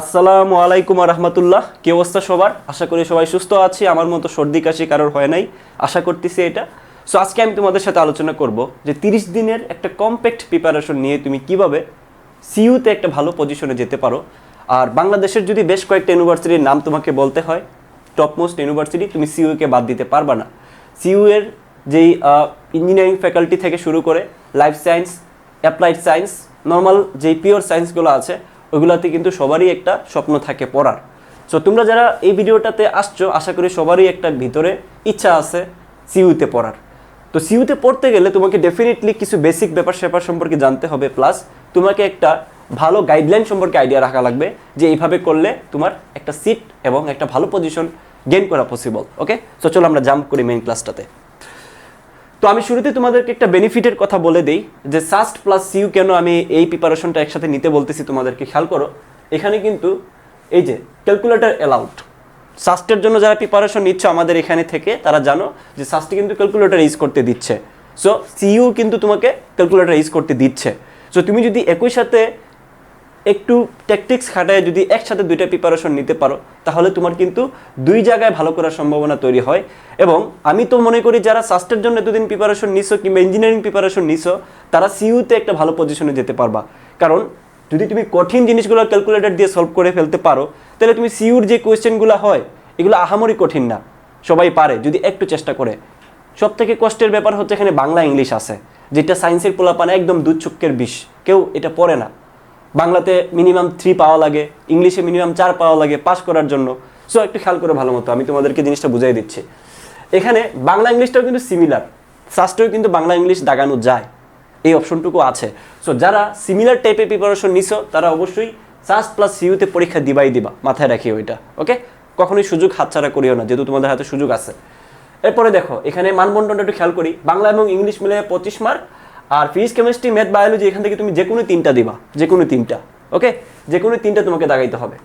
আসসালামু আলাইকুম রহমতুল্লাহ। কি অবস্থা সবার? আশা করি সবাই সুস্থ আছে। আমার মতো সর্দি কাশি কারোর হয় নাই। আশা করতেছি এটা। সো আজকে আমি তোমাদের সাথে আলোচনা করব যে তিরিশ দিনের একটা কম্প্যাক্ট প্রিপারেশন নিয়ে তুমি কীভাবে সিইউতে একটা ভালো পজিশনে যেতে পারো। আর বাংলাদেশের যদি বেশ কয়েকটা ইউনিভার্সিটির নাম তোমাকে বলতে হয় টপ মোস্ট ইউনিভার্সিটি তুমি সিইউকে বাদ দিতে পারবা না। সিইউ এর যেই ইঞ্জিনিয়ারিং ফ্যাকাল্টি থেকে শুরু করে life science applied science normal যেই পিওর সায়েন্সগুলো আছে ওইগুলোতে কিন্তু সবারই একটা স্বপ্ন থাকে পড়ার। সো তোমরা যারা এই ভিডিওটাতে আসছো, আশা করি সবারই একটা ভিতরে ইচ্ছা আছে সিইউতে পড়ার। তো সিইউতে পড়তে গেলে তোমাকে ডেফিনেটলি কিছু বেসিক ব্যাপার স্যাপার সম্পর্কে জানতে হবে প্লাস তোমাকে একটা ভালো গাইডলাইন সম্পর্কে আইডিয়া রাখা লাগবে যে এইভাবে করলে তোমার একটা সিট এবং একটা ভালো পজিশন গেইন করা পসিবল ওকে সো চলো আমরা জাম্প করি মেইন ক্লাসটাতে তো আমি শুরুতে তোমাদেরকে একটা বেনিফিটের কথা বলে দেই, যে সাস্ট প্লাস সিউ কেন আমি এই প্রিপারেশনটা একসাথে নিতে বলতেছি তোমাদেরকে খেয়াল করো। এখানে কিন্তু এই যে ক্যালকুলেটর অ্যালাউড সাস্টের জন্য যারা প্রিপারেশন নিচ্ছ আমাদের এখানে থেকে, তারা জানো যে সাস্টে কিন্তু ক্যালকুলেটর ইউজ করতে দিচ্ছে। সো সিইউ কিন্তু তোমাকে ক্যালকুলেটর ইউজ করতে দিচ্ছে। সো তুমি যদি একই সাথে একটু ট্যাকটিক্স খাটায় যদি একসাথে দুইটা প্রিপারেশন নিতে পারো, তাহলে তোমার কিন্তু দুই জায়গায় ভালো করার সম্ভাবনা তৈরি হয়। এবং আমি তো মনে করি যারা সাস্টের জন্য এতদিন প্রিপারেশন নিছো কিংবা ইঞ্জিনিয়ারিং প্রিপারেশন নিছো, তারা সিইউতে একটা ভালো পজিশনে যেতে পারবা। কারণ যদি তুমি কঠিন জিনিসগুলো ক্যালকুলেটর দিয়ে সলভ করে ফেলতে পারো, তাহলে তুমি সিইউর যে কোয়েশ্চেনগুলো হয়, এগুলো আহামরি কঠিন না। সবাই পারে, যদি একটু চেষ্টা করে। সব থেকে কষ্টের ব্যাপার হচ্ছে এখানে বাংলা ইংলিশ আছে, যেটা সায়েন্সের পোলাপানে একদম দুচ্ছকের বিষ। কেউ এটা পড়ে না। বাংলাতে মিনিমাম থ্রি পাওয়া লাগে ইংলিশে মিনিমাম চার পাওয়া লাগে পাস করার জন্য। সো একটু খেয়াল করে ভালো মতো, আমি তোমাদেরকে জিনিসটা বুঝাই দিচ্ছি। এখানে বাংলা ইংলিশটাও কিন্তু সিমিলার সাস্টেও কিন্তু বাংলা ইংলিশ দাগানো যায়, এই অপশনটুকু আছে। সো যারা সিমিলার টাইপের প্রিপারেশন নিছো, তারা অবশ্যই সাস্ট প্লাস সিইউতে পরীক্ষা দিবাই দিবা, মাথায় রাখি ওইটা ওকে কখনোই সুযোগ হাতছাড়া করিও না, যেহেতু তোমাদের হাতে সুযোগ আছে। এরপরে দেখো, এখানে মানবন্টনটা একটু খেয়াল করি, বাংলা এবং ইংলিশ মিলে পঁচিশ মার্ক আর ফিজিক্স কেমিস্ট্রি ম্যাথ বায়োলজি এখান থেকে তুমি যে কোনো তিনটা দিবা, যে কোনো তিনটা ওকে যে কোনো তিনটা তোমাকে দাগাইতে হবে।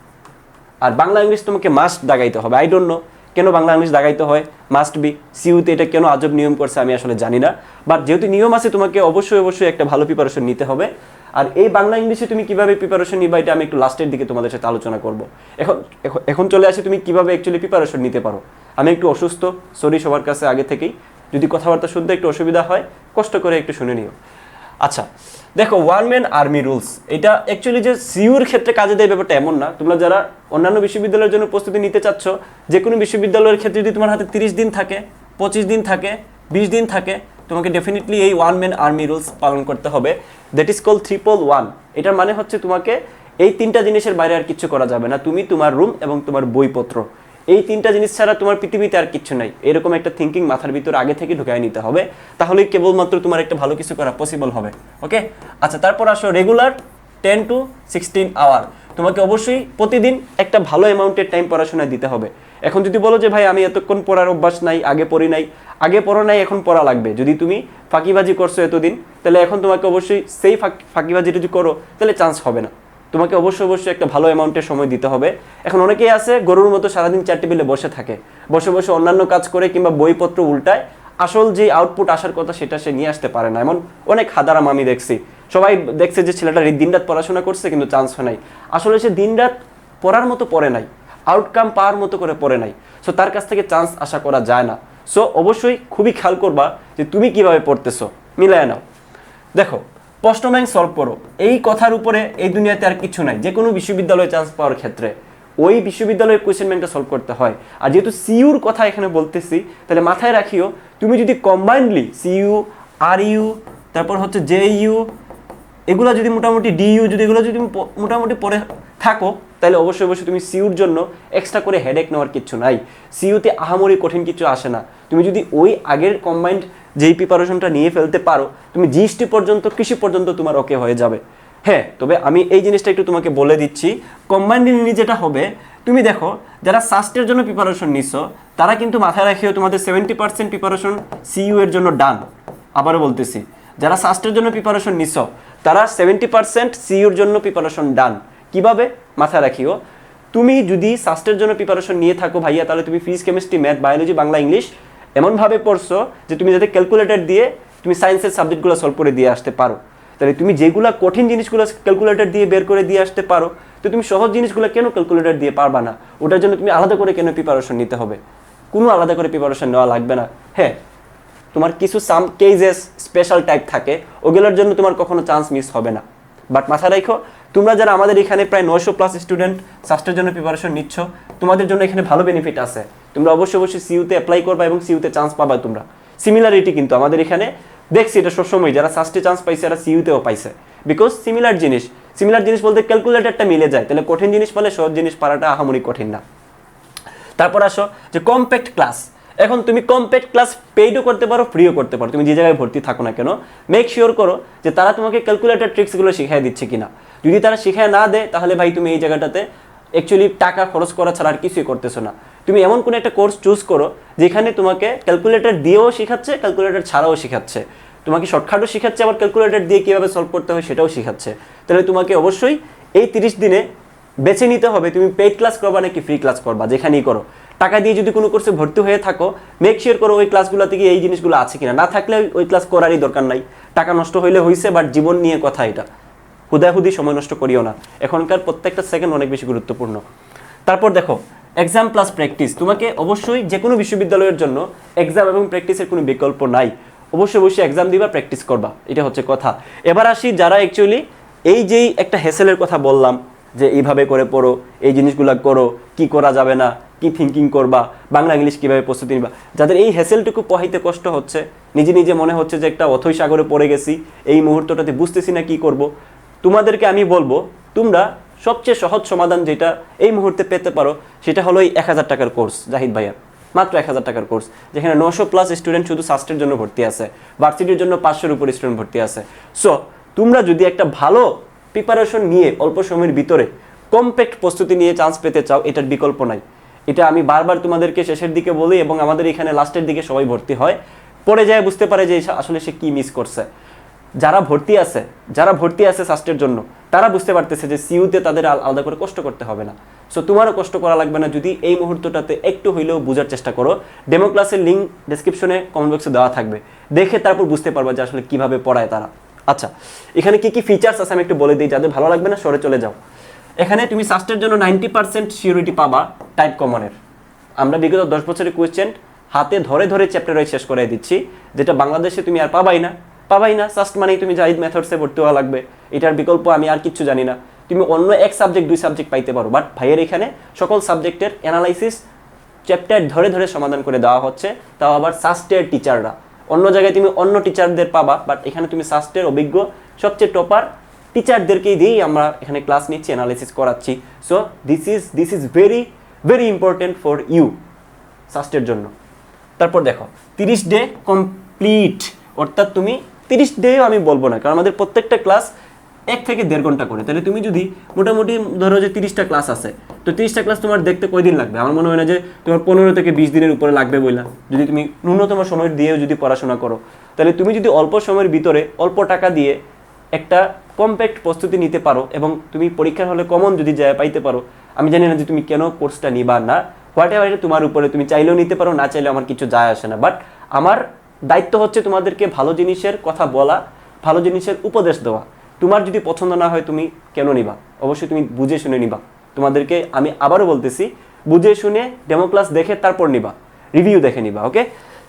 আর বাংলা ইংলিশ তোমাকে মাস্ট দাগাইতে হবে। আই ডোন্ট নো কেন বাংলা ইংলিশ দাগাইতে হয়? মাস্ট বি সিইউতে এটা কেন আজব নিয়ম করছে আমি আসলে জানি না। বাট যেহেতু নিয়ম আছে, তোমাকে অবশ্যই অবশ্যই একটা ভালো প্রিপারেশন নিতে হবে। আর এই বাংলা ইংলিশে তুমি কীভাবে প্রিপারেশন নিবা, এটা আমি একটু লাস্টের দিকে তোমাদের সাথে আলোচনা করব। এখন- এখন চলে আসে তুমি কীভাবে অ্যাকচুয়ালি প্রিপারেশন নিতে পারো। আমি একটু অসুস্থ সরি সবার কাছে আগে থেকেই। যদি কথাবার্তা শুনতে একটু অসুবিধা হয়, কষ্ট করে একটু শুনে নিও। আচ্ছা দেখো ওয়ান ম্যান আর্মি রুলস এটা অ্যাকচুয়ালি যে সিউর ক্ষেত্রে কাজে দেয় ব্যাপারটা এমন না। তোমরা যারা অন্যান্য বিশ্ববিদ্যালয়ের জন্য প্রস্তুতি নিতে চাচ্ছ, যে কোনো বিশ্ববিদ্যালয়ের ক্ষেত্রে যদি তোমার হাতে তিরিশ দিন থাকে, পঁচিশ দিন থাকে, বিশ দিন থাকে, তোমাকে ডেফিনেটলি এই ওয়ান ম্যান আর্মি রুলস পালন করতে হবে। That is call triple one এটার মানে হচ্ছে তোমাকে এই তিনটা জিনিসের বাইরে আর কিছু করা যাবে না। তুমি তোমার রুম এবং তোমার বইপত্র। এই তিনটা জিনিস ছাড়া তোমার পৃথিবীতে আর কিচ্ছু নাই। এরকম একটা থিঙ্কিং মাথার ভিতরে আগে থেকে ঢুকাই নিতে হবে। তাহলেই কেবলমাত্র তোমার একটা ভালো কিছু করা পসিবল হবে। ওকে আচ্ছা তারপর আসো regular ten to sixteen hour তোমাকে অবশ্যই প্রতিদিন একটা ভালো অ্যামাউন্টের টাইম পড়াশোনায় দিতে হবে। এখন যদি বলো যে, ভাই, আমি এতক্ষণ পড়ার অভ্যাস নাই, আগে পড়ি নাই। আগে পড়ো নাই, এখন পড়া লাগবে। যদি তুমি ফাঁকিবাজি করছ এতদিন, তাহলে এখন তোমাকে অবশ্যই সেই ফাঁকি ফাঁকিবাজি যদি করো, তাহলে চান্স হবে না। তোমাকে অবশ্যই অবশ্যই একটা ভালো অ্যামাউন্টের সময় দিতে হবে। এখন অনেকেই আছে, গরুর মতো সারাদিন চার টেবিলে বসে থাকে। বসে বসে অন্যান্য কাজ করে কিংবা বইপত্র উল্টায়, আসল যে আউটপুট আসার কথা সেটা সে নিয়ে আসতে পারে না। এমন অনেক হাদারাম আমি দেখছি। সবাই দেখছে যে ছেলেটা দিনরাত পড়াশোনা করছে কিন্তু চান্স হয় নাই। আসলে সে দিনরাত পড়ার মতো পড়ে নাই আউটকাম পাওয়ার মতো করে পড়ে নাই। সো তার কাছ থেকে চান্স আশা করা যায় না। সো অবশ্যই খুবই খেয়াল করবা যে তুমি কীভাবে পড়তেছো। মিলায় নাও। দেখো প্রশ্ন ব্যাংক সলভ করো। এই কথার উপরে এই দুনিয়াতে আর কিছু নাই। যে কোনো বিশ্ববিদ্যালয়ে চান্স পাওয়ার ক্ষেত্রে। ওই বিশ্ববিদ্যালয়ের কোয়েশ্চেন ব্যাংকটা সলভ করতে হয়। আর যেহেতু সিইউর কথা এখানে বলতেছি, তাহলে মাথায় রাখিও, তুমি যদি কম্বাইন্ডলি সিইউ আর ইউ তারপর হচ্ছে জে ইউ এগুলো যদি মোটামুটি ডিইউ যদি এগুলো যদি মোটামুটি পড়ে থাকো, তাহলে অবশ্যই অবশ্যই তুমি সিউর জন্য এক্সট্রা করে হেডেক নেওয়ার কিছু নাই। সিইউতে আহামরি কঠিন কিছু আসে না। তুমি যদি ওই আগের কম্বাইন্ড যেই প্রিপারেশনটা নিয়ে ফেলতে পারো, তুমি জিএসটি পর্যন্ত, কৃষি পর্যন্ত তোমার ওকে হয়ে যাবে। হ্যাঁ তবে আমি এই জিনিসটা একটু তোমাকে বলে দিচ্ছি। কম্বাইন্ড যেটা হবে, তুমি দেখো, যারা সাস্টের জন্য প্রিপারেশন নিছো, তারা কিন্তু মাথায় রাখিও তোমাদের সেভেন্টি পার্সেন্ট প্রিপারেশন সিইউ এর জন্য ডান আবারও বলতেছি, যারা সাস্টের জন্য প্রিপারেশন নিছো, তারা সেভেন্টি পার্সেন্ট সিইউর জন্য প্রিপারেশন ডান কীভাবে? মাথায় রাখিও। তুমি যদি সাস্টের জন্য প্রিপারেশন নিয়ে থাকো ভাইয়া, তাহলে তুমি physics chemistry math biology Bangla English এমনভাবে পড়ছো যে তুমি যাতে ক্যালকুলেটর দিয়ে তুমি সায়েন্সের সাবজেক্টগুলো সলভ করে দিয়ে আসতে পারো। তাহলে তুমি যেগুলো কঠিন জিনিসগুলো ক্যালকুলেটর দিয়ে বের করে দিয়ে আসতে পারো, তো তুমি সহজ জিনিসগুলো কেন ক্যালকুলেটর দিয়ে পারবা না? ওটার জন্য তুমি আলাদা করে কেন প্রিপারেশন নিতে হবে? কোনো আলাদা করে প্রিপারেশন নেওয়া লাগবে না। হ্যাঁ তোমার কিছু সাম কেজেস স্পেশাল টাইপ থাকে, ওগুলোর জন্য তোমার কখনো চান্স মিস হবে না। বাট মাথা রাখো, তোমরা যারা আমাদের এখানে প্রায় নয়শো প্লাস স্টুডেন্ট সাস্টের জন্য প্রিপারেশন নিচ্ছ, তোমাদের জন্য এখানে ভালো বেনিফিট আছে। তোমরা অবশ্যই অবশ্যই সিইউতে অ্যাপ্লাই করবা এবং সিইউতে চান্স পাবা তোমরা। সিমিলারিটি কিন্তু আমাদের এখানে, দেখছি এটা সবসময় যারা সাস্টে চান্স পাইছে এরা সিইউতেও পাইছে। বিকজ সিমিলার জিনিস সিমিলার জিনিস বলতে ক্যালকুলেটরটা মিলে যায়। তাহলে কঠিন জিনিস পালে সহজ জিনিস পারাটা আহামরি কঠিন না। তারপর আসো, যে কম্প্যাক্ট ক্লাস এখন তুমি কম্প্যাক্ট ক্লাস পেইডও করতে পারো ফ্রিও করতে পারো। তুমি যে জায়গায় ভর্তি থাকো না কেন মেক শিওর করো যে তারা তোমাকে ক্যালকুলেটর ট্রিক্সগুলো শিখিয়ে দিচ্ছে কিনা। যদি তারা শিখিয়ে না দেয়, তাহলে ভাই তুমি এই জায়গাটাতে অ্যাকচুয়ালি টাকা খরচ করা ছাড়া আর কিছুই করতেছো না। তুমি এমন কোনো একটা কোর্স চুজ করো, যেখানে তোমাকে ক্যালকুলেটর দিয়েও শেখাচ্ছে ক্যালকুলেটর ছাড়াও শেখাচ্ছে। তোমাকে শর্টকাটও শেখাচ্ছে, আবার ক্যালকুলেটর দিয়ে কীভাবে সলভ করতে হয় সেটাও শেখাচ্ছে। তাহলে তোমাকে অবশ্যই এই তিরিশ দিনে বেছে নিতে হবে, তুমি পেইড ক্লাস করবা নাকি ফ্রি ক্লাস করবা, যেখানেই করো। টাকা দিয়ে যদি কোনো কোর্সে ভর্তি হয়ে থাকো মেক শিওর করো ওই ক্লাসগুলো থেকে এই জিনিসগুলো আছে কিনা। না থাকলে ওই- ওই ক্লাস করারই দরকার নাই। টাকা নষ্ট হইলে হয়েছে বাট জীবন নিয়ে কথা এটা। হুদাহুদি সময় নষ্ট করিও না। এখনকার প্রত্যেকটা সেকেন্ড অনেক বেশি গুরুত্বপূর্ণ। তারপর দেখো এক্সাম প্লাস প্র্যাকটিস তোমাকে অবশ্যই যে কোনো বিশ্ববিদ্যালয়ের জন্য এক্সাম এবং প্র্যাকটিসের কোনো বিকল্প নাই। অবশ্যই অবশ্যই এক্সাম দিবা প্র্যাকটিস করবা। এটা হচ্ছে কথা। এবার আসি যারা অ্যাকচুয়ালি এই যেই একটা হেসেলের কথা বললাম যে এইভাবে করে পড়ো, এই জিনিসগুলো করো, কি করা যাবে না, কি থিঙ্কিং করবা, বাংলা, ইংলিশ কীভাবে প্রস্তুতি নিবা, যাদের এই হেসেলটুকু পহাইতে কষ্ট হচ্ছে, নিজে নিজে মনে হচ্ছে যে একটা অথৈ সাগরে পড়ে গেছি, এই মুহূর্তটাতে বুঝতেছি না কি করব। তোমাদেরকে আমি বলব, তোমরা সবচেয়ে সহজ সমাধান যেটা এই মুহূর্তে পেতে পারো, সেটা হলো এই এক হাজার টাকার কোর্স জাহিদ ভাইয়ার মাত্র এক হাজার টাকার কোর্স যেখানে নশো প্লাস স্টুডেন্ট শুধু সাস্টের জন্য ভর্তি আছে ভার্সিটির জন্য পাঁচশোর উপর স্টুডেন্ট ভর্তি আছে। সো তোমরা যদি একটা ভালো প্রিপারেশন নিয়ে অল্প সময়ের ভিতরে কম্প্যাক্ট প্রস্তুতি নিয়ে চান্স পেতে চাও, এটার বিকল্প নাই। এটা আমি বারবার তোমাদেরকে শেষের দিকে বলি এবং আমাদের এখানে লাস্টের দিকে সবাই ভর্তি হয়। পরে যায় বুঝতে পারে যে আসলে সে কি মিস করছে। যারা ভর্তি আছে, যারা ভর্তি আছে সাস্টের জন্য, তারা বুঝতে পারতেছে যে সিইউতে তাদের আলাদা করে কষ্ট করতে হবে না। সো তোমারও কষ্ট করা লাগবে না যদি এই মুহূর্তটাতে একটু হইলেও বোঝার চেষ্টা করো। ডেমো ক্লাসের লিঙ্ক ডেসক্রিপশনে কমেন্ট বক্সে দেওয়া থাকবে। দেখে তারপর বুঝতে পারবা যে আসলে কীভাবে পড়ায় তারা। আচ্ছা এখানে কি কি ফিচার্স আছে আমি একটু বলে দিই যাদের ভালো লাগবে না, সরে চলে যাও। এখানে তুমি স্বাস্থ্যের জন্য নাইনটি পার্সেন্ট সিউরিটি পাবা টাইপ কমনের আমরা বিগত দশ বছরের কোয়েশ্চেন হাতে ধরে ধরে চ্যাপ্টার শেষ করে দিচ্ছি, যেটা বাংলাদেশে তুমি আর পাবাই না। পাবাই না জাস্ট মানেই তুমি জাহিদ মেথডসে ভর্তি হওয়া লাগবে। এটার বিকল্প আমি আর কিচ্ছু জানি না। তুমি অন্য এক সাবজেক্ট দুই সাবজেক্ট পাইতে পারো। বাট ভাইয়ের এখানে সকল সাবজেক্টের অ্যানালাইসিস চ্যাপ্টার ধরে ধরে সমাধান করে দেওয়া হচ্ছে। তাও আবার সাস্টের টিচাররা অন্য জায়গায় তুমি অন্য টিচারদের পাবা বাট এখানে তুমি সাস্টের অভিজ্ঞ, সবচেয়ে টপার টিচারদেরকেই দিয়েই আমরা এখানে ক্লাস নিচ্ছি অ্যানালাইসিস করাচ্ছি। So this is this is very very important for you সাস্টের জন্য। তারপর দেখো, তিরিশ ডে কমপ্লিট অর্থাৎ তুমি তিরিশ ডেও আমি বলব না, কারণ আমাদের প্রত্যেকটা ক্লাস এক থেকে দেড় ঘণ্টা করে। তাহলে তুমি যদি মোটামুটি ধরো যে তিরিশটা ক্লাস আছে, তো তিরিশটা ক্লাস তোমার দেখতে কয়দিন লাগবে? আমার মনে হয় না যে তোমার পনেরো থেকে বিশ দিনের উপরে লাগবে বইলা। যদি তুমি ন্যূনতম সময় দিয়েও যদি পড়াশোনা করো, তাহলে তুমি যদি অল্প সময়ের ভিতরে অল্প টাকা দিয়ে একটা কম্প্যাক্ট প্রস্তুতি নিতে পারো এবং তুমি পরীক্ষার হলে কমন যদি যায় পাইতে পারো, আমি জানি না যে তুমি কেন কোর্সটা নিবা না। হোয়াট এভার তোমার উপরে তুমি চাইলেও নিতে পারো, না চাইলেও আমার কিছু যায় আসে না। বাট আমার দায়িত্ব হচ্ছে তোমাদেরকে ভালো জিনিসের কথা বলা, ভালো জিনিসের উপদেশ দেওয়া। তোমার যদি পছন্দ না হয়, তুমি কেন নিবা? অবশ্যই তুমি বুঝে শুনে নিবা। তোমাদেরকে আমি আবারও বলতেছি, বুঝে শুনে ডেমো ক্লাস দেখে তারপর নিবা। রিভিউ দেখে নিবা ওকে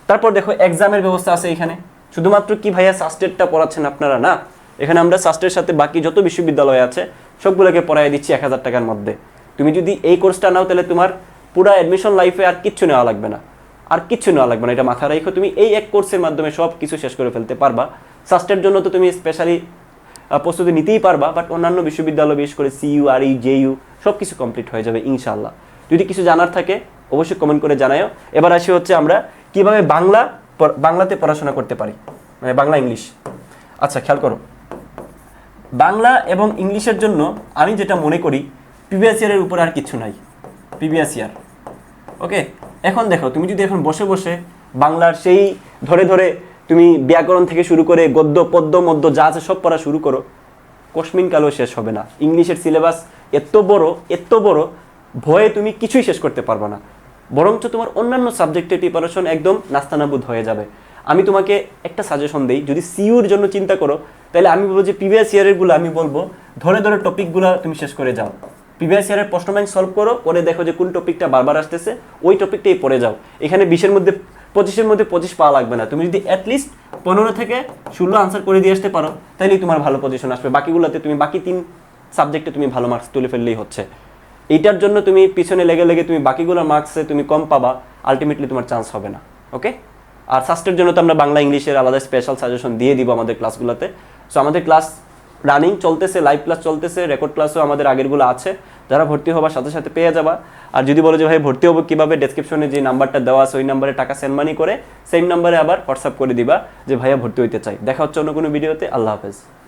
তারপর দেখো এক্সামের ব্যবস্থা আছে এখানে। শুধুমাত্র কি ভাইয়া সাস্টেডটা পড়াচ্ছেন আপনারা? না। এখানে আমরা সাস্টের সাথে বাকি যত বিশ্ববিদ্যালয় আছে, সবগুলোকে পড়াই দিচ্ছি এক হাজার টাকার মধ্যে। তুমি যদি এই কোর্সটা নাও, তাহলে তোমার পুরো অ্যাডমিশন লাইফে আর কিচ্ছু নেওয়া লাগবে না। আর কিচ্ছু নেওয়া লাগবে না, এটা মাথায় রাখো। তুমি এই এক কোর্সের মাধ্যমে সব কিছু শেষ করে ফেলতে পারবা। সাস্টের জন্য তো তুমি স্পেশালি প্রস্তুতি নিতেই পারবা বাট অন্যান্য বিশ্ববিদ্যালয়, বিশেষ করে সিইউ আর ই জেইউ সব কিছু কমপ্লিট হয়ে যাবে ইনশাল্লাহ যদি কিছু জানার থাকে, অবশ্যই কমেন্ট করে জানাও এবার আসি হচ্ছে আমরা কীভাবে বাংলা বাংলাতে পড়াশোনা করতে পারি। মানে বাংলা, ইংলিশ। আচ্ছা খেয়াল করো। বাংলা এবং ইংলিশের জন্য আমি যেটা মনে করি প্রিভিয়াস ইয়ারের উপর আর কিছু নাই। ইয়ার ওকে এখন দেখো, তুমি যদি এখন বসে বসে বাংলার সেই ধরে ধরে তুমি ব্যাকরণ থেকে শুরু করে গদ্য, পদ্য, মদ্য যা আছে সব পড়া শুরু করো, কশ্মিন কালও শেষ হবে না। ইংলিশের সিলেবাস এত বড় এত বড়, ভয়ে তুমি কিছুই শেষ করতে পারবে না। বরঞ্চ তোমার অন্যান্য সাবজেক্টের প্রিপারেশন একদম নাস্তানাবুদ হয়ে যাবে। আমি তোমাকে একটা সাজেশন দিই, যদি সিইউর জন্য চিন্তা করো, তাহলে আমি বলব যে প্রিভিয়াস ইয়ারেরগুলো আমি বলব, ধরে ধরে টপিকগুলো তুমি শেষ করে যাও। প্রিভিয়াস ইয়ারের প্রশ্ন ব্যাংক সলভ করো, পরে দেখো যে কোন টপিকটা বারবার আসতেছে, ওই টপিকটাই পড়ে যাও। এখানে বিশের মধ্যে পঁচিশের মধ্যে পঁচিশ পাওয়া লাগবে না। তুমি যদি অ্যাটলিস্ট পনেরো থেকে ষোলো আনসার করে দিয়ে আসতে পারো তাহলেই তোমার ভালো পজিশন আসবে। বাকিগুলোতে তুমি, বাকি তিন সাবজেক্টে তুমি ভালো মার্কস তুলে ফেললেই হচ্ছে। এইটার জন্য তুমি পিছনে লেগে লেগে তুমি বাকিগুলো মার্কসে তুমি কম পাবা আলটিমেটলি তোমার চান্স হবে না। ওকে আর সাস্টের জন্য তো আমরা বাংলা, ইংলিশের আলাদা স্পেশাল সাজেশন দিয়ে দিব আমাদের ক্লাসগুলোতে সো আমাদের ক্লাস রানিং চলতেছে লাইভ ক্লাস চলতেছে রেকর্ড ক্লাসও আমাদের আগেরগুলো আছে। যারা ভর্তি হবার সাথে সাথে পেয়ে যাবা। আর যদি বলো যে, ভাই, ভর্তি হব কীভাবে? ডেসক্রিপশনে যে নাম্বারটা দেওয়া আছে, ওই নাম্বারে টাকা সেন্ড মানি করে সেম নাম্বারে আবার হোয়াটসঅ্যাপ করে দিবা যে, ভাইয়া, ভর্তি হইতে চাই। দেখা হচ্ছে অন্য কোনো ভিডিওতে আল্লাহ হাফেজ।